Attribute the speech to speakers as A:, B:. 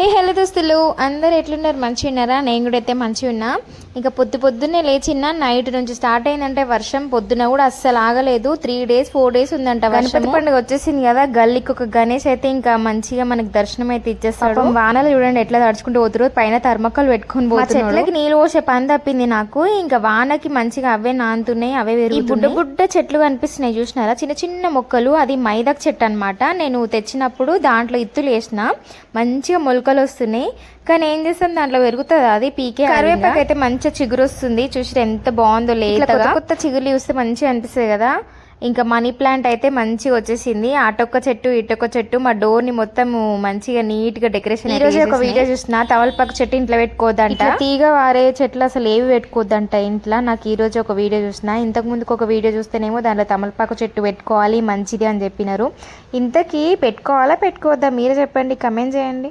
A: Hey hello దోస్తులు అందరు ఎట్లున్నారు? మంచిగా ఉన్నారా నేను కూడా అయితే మంచిగా ఉన్నా ఇంకా పొద్దు పొద్దున్నే లేచిన్నా నైట్ నుంచి స్టార్ట్ అయిందంటే వర్షం పొద్దున కూడా అస్సలు ఆగలేదు. త్రీ డేస్ ఫోర్ డేస్ ఉందంట గణపతి పండుగ వచ్చేసింది కదా గల్లీకి ఒక గణేష్ అయితే ఇంకా మంచిగా మనకి దర్శనం అయితే ఇచ్చేస్తాడు. వానలు చూడండి ఎట్లా తడుచుకుంటూ పోతురు పైన థర్మకాలు పెట్టుకొని పోతున్నాడు చెట్లకి నీళ్ళు పోసే పని తప్పింది నాకు. ఇంకా వానకి మంచిగా అవే నానుతున్నాయి అవే వేరు బుడ్డ బుడ్డ చెట్లు కనిపిస్తున్నాయి చూసినారా? చిన్న చిన్న మొక్కలు. అది మైదాక్ చెట్టు అన్నమాట. నేను తెచ్చినప్పుడు దాంట్లో ఇత్తులు వేసిన. మంచిగా మొలకలు వస్తున్నాయి. కానీ ఏం చేస్తాం దాంట్లో పెరుగుతుంది? అది పీకే కరివేపాకు అయితే మంచిగా చిగురు వస్తుంది. చూసి ఎంత బాగుందో లేతగా. కొత్త చిగురు చూస్తే మంచిగా అనిపిస్తుంది కదా. ఇంకా మనీ ప్లాంట్ అయితే మంచిగా వచ్చేసింది. అటొక్క చెట్టు ఇటొక్క చెట్టు. మా డోర్ని మొత్తం మంచిగా నీట్గా డెకరేషన్ ఈ రోజు ఒక వీడియో చూసిన తమలపాకు చెట్టు ఇంట్లో పెట్టుకోవద్దంట. తీగ వారే చెట్లు అసలు ఏవి పెట్టుకోవద్దంట ఇంట్లో. నాకు ఈ రోజు ఒక వీడియో చూసిన ఇంతకు ముందుకు ఒక వీడియో చూస్తేనేమో దాంట్లో తమలపాకు చెట్టు పెట్టుకోవాలి మంచిది అని చెప్పినారు. ఇంతకీ పెట్టుకోవాలా పెట్టుకోవద్దా? మీరే చెప్పండి కమెంట్ చేయండి.